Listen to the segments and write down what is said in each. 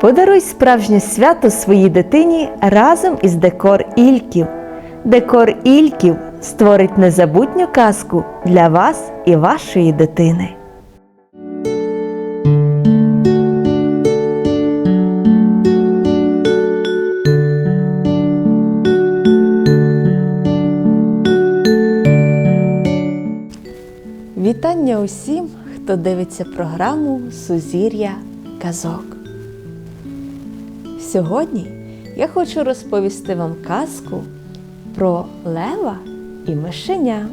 Подаруй справжнє свято своїй дитині разом із декор Ільків. Декор Ільків створить незабутню казку для вас і вашої дитини. Вітання усім, хто дивиться програму Сузір'я казок. Сьогодні я хочу розповісти вам казку про лева і мишеня.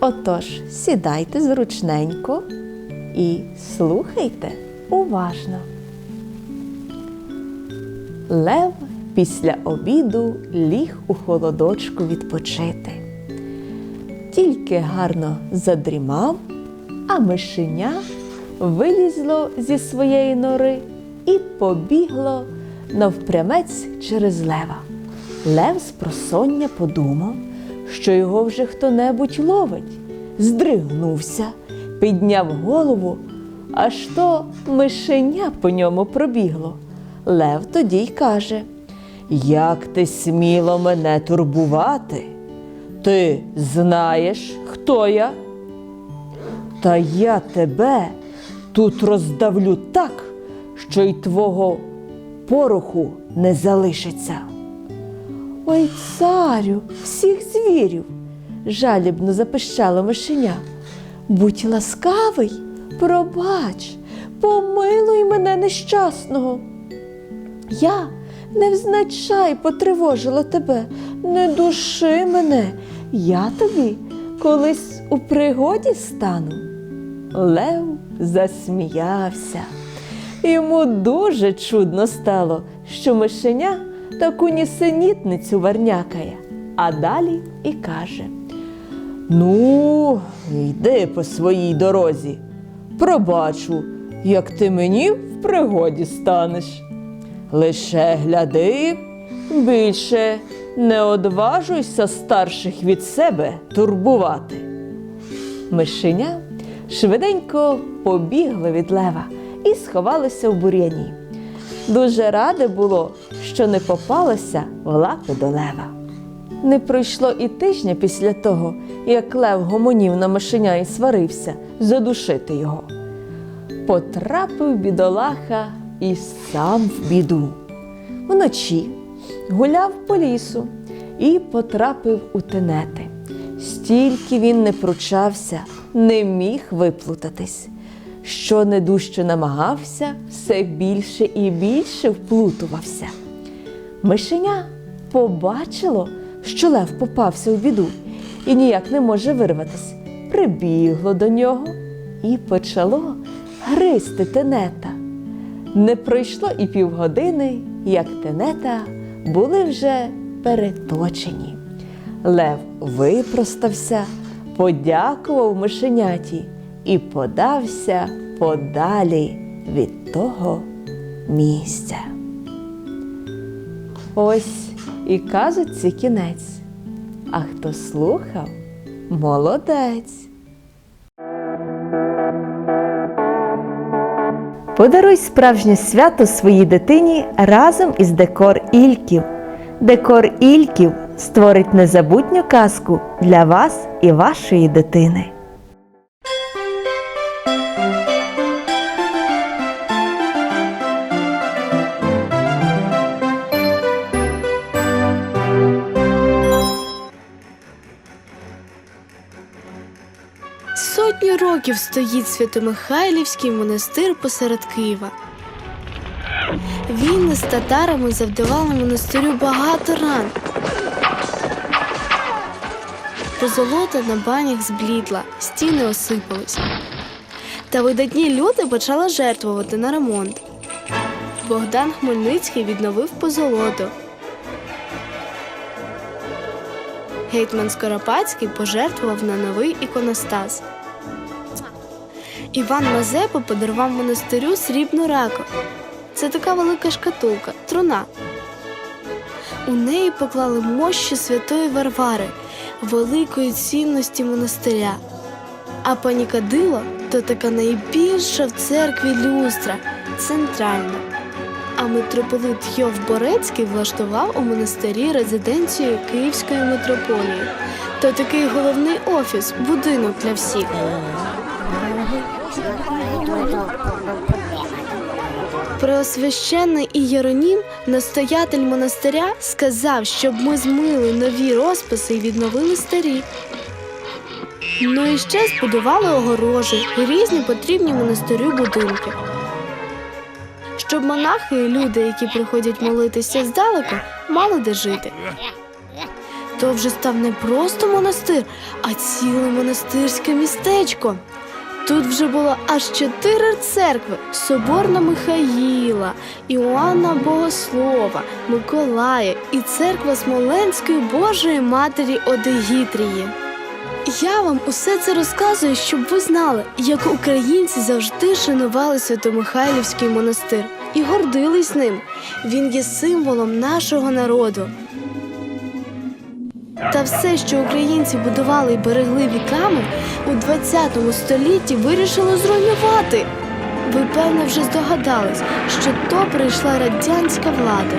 Отож, сідайте зручненько і слухайте уважно. Лев після обіду ліг у холодочку відпочити. Тільки гарно задрімав, а мишеня вилізло зі своєї нори і побігло навпрямець через лева. Лев з просоння подумав, що його вже хто-небудь ловить, здригнувся, підняв голову, аж то мишеня по ньому пробігло. Лев тоді й каже: Як ти сміло мене турбувати? Ти знаєш, хто я? Та я тебе тут роздавлю так, що й твого пороху не залишиться. Ой, царю, всіх звірів, жалібно запищало мишеня. Будь ласкавий, пробач, помилуй мене нещасного. Я невзначай потривожила тебе, не души мене, я тобі колись у пригоді стану. Лев засміявся. Йому дуже чудно стало, що мишеня таку нісенітницю варнякає, а далі і каже: Ну, йди по своїй дорозі. Пробачу, як ти мені в пригоді станеш. Лише гляди, більше не одважуйся старших від себе турбувати. Мишеня швиденько побігли від лева і сховалися в бур'яні. Дуже раде було, що не попалося в лапи до лева. Не пройшло і тижня після того, як лев гомонів на мишеня і сварився задушити його. Потрапив бідолаха і сам в біду. Вночі гуляв по лісу і потрапив у тенети. Стільки він не пручався, не міг виплутатись. Що не дужче намагався, все більше і більше вплутувався. Мишеня побачило, що лев попався у біду і ніяк не може вирватись. Прибігло до нього і почало гризти тенета. Не пройшло і півгодини, як тенета були вже переточені. Лев випростався, подякував мишеняті і подався подалі від того місця. Ось і казочці кінець. А хто слухав, молодець. Подаруй справжнє свято своїй дитині разом із декор Ільків. Декор Ільків створить незабутню казку для вас і вашої дитини. Сотні років стоїть Святомихайлівський монастир посеред Києва. Війни з татарами завдавали монастирю багато ран. Позолота на банях зблідла, стіни осипались. Та видатні люди почали жертвувати на ремонт. Богдан Хмельницький відновив позолоту. Гетьман Скоропадський пожертвував на новий іконостас. Іван Мазепа подарував монастирю срібну раку. Це така велика шкатулка, труна. У неї поклали мощі святої Варвари, великої цінності монастиря. А панікадило то така найбільша в церкві люстра, центральна. А митрополит Йов Борецький влаштував у монастирі резиденцію Київської митрополії. То такий головний офіс, будинок для всіх. Преосвященний Ієронім, настоятель монастиря, сказав, щоб ми змили нові розписи і відновили старі. Ну і ще збудували огорожі і різні потрібні монастирю будинки. Щоб монахи і люди, які приходять молитися здалеку, мали де жити. То вже став не просто монастир, а ціле монастирське містечко. Тут вже було аж чотири церкви: Соборна Михаїла, Іоанна Богослова, Миколая і церква Смоленської Божої Матері Одегітрії. Я вам усе це розказую, щоб ви знали, як українці завжди шанували Свято-Михайлівський монастир і гордились ним. Він є символом нашого народу. Та все, що українці будували і берегли віками, у 20 столітті вирішили зруйнувати. Ви, певне, вже здогадались, що то прийшла радянська влада.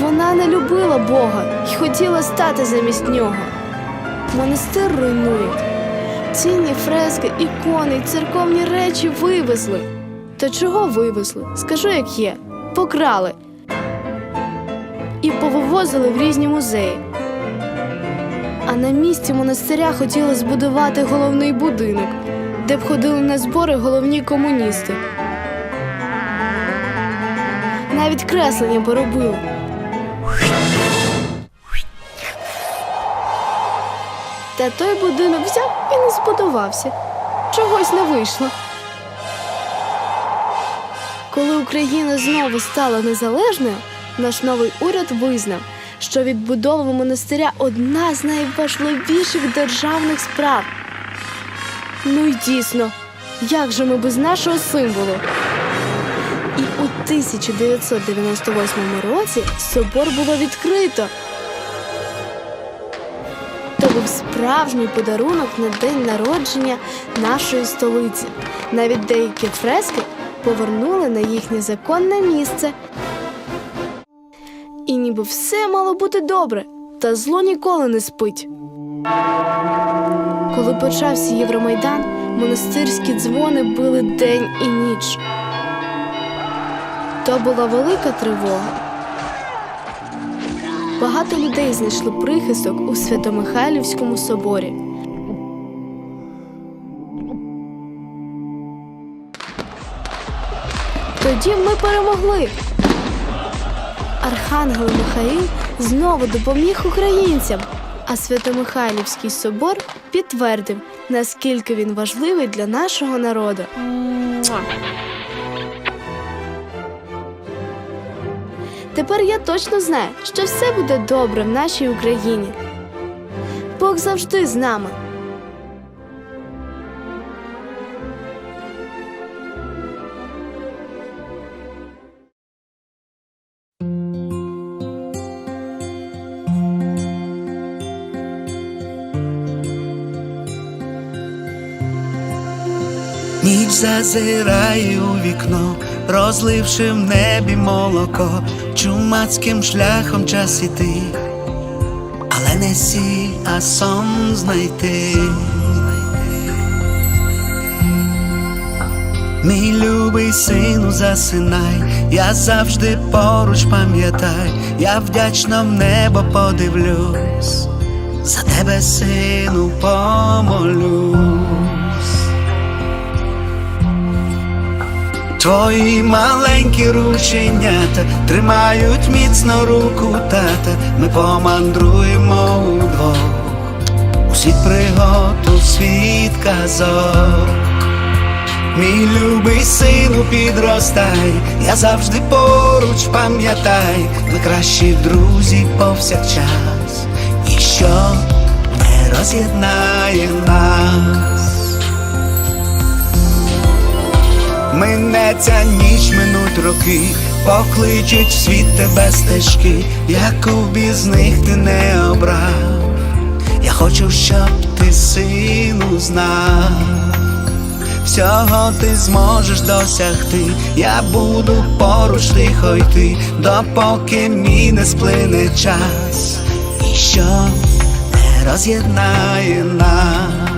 Вона не любила Бога і хотіла стати замість нього. Монастир руйнують. Цінні фрески, ікони, церковні речі вивезли. То чого вивезли? Скажу, як є. Покрали і повивозили в різні музеї. А на місці монастиря хотіли збудувати головний будинок, де б ходили на збори головні комуністи. Навіть креслення поробили. Та той будинок взяв і не збудувався. Чогось не вийшло. Коли Україна знову стала незалежною, наш новий уряд визнав, що відбудова монастиря одна з найважливіших державних справ. Ну й дійсно, як же ми без нашого символу? І у 1998 році собор було відкрито. То був справжній подарунок на день народження нашої столиці. Навіть деякі фрески повернули на їхнє законне місце. І ніби все мало бути добре, та зло ніколи не спить. Коли почався Євромайдан, монастирські дзвони били день і ніч. То була велика тривога. Багато людей знайшли прихисток у Свято-Михайлівському соборі. Тоді ми перемогли. Архангел Михаїл знову допоміг українцям, а Свято-Михайлівський собор підтвердив, наскільки він важливий для нашого народу. Тепер я точно знаю, що все буде добре в нашій Україні. Бог завжди з нами. Ніч зазирає у вікно, розливши в небі молоко, чумацьким шляхом час іти, але не сіль, а сон знайти. Мій любий сину, засинай, я завжди поруч пам'ятай, я вдячно в небо подивлюсь, за тебе, сину, помолюсь. Твої маленькі рученята тримають міцно руку тата. Ми помандруємо удвох у світ пригод, у світ казок. Мій любий сину, підростай, я завжди поруч пам'ятай, ми кращі друзі повсякчас, ніщо не роз'єднає нас. Минеться ніч, минуть роки, покличуть в світ тебе стежки, яку без них ти не обрав. Я хочу, щоб ти сину знав. всього ти зможеш досягти. Я буду поруч тихо йти, допоки мій не сплине час. Ніщо не роз'єднає нас.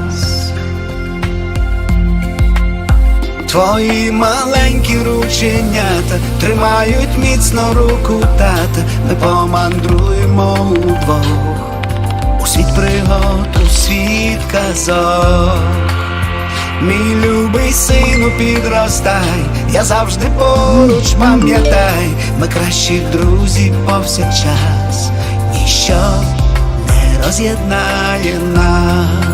Твої маленькі рученята тримають міцно руку тата. Ми помандруємо удвох у світ пригод, у світ казок. Мій любий сину, підростай, я завжди поруч пам'ятай, ми кращі друзі повсякчас, ніщо не роз'єднає нас.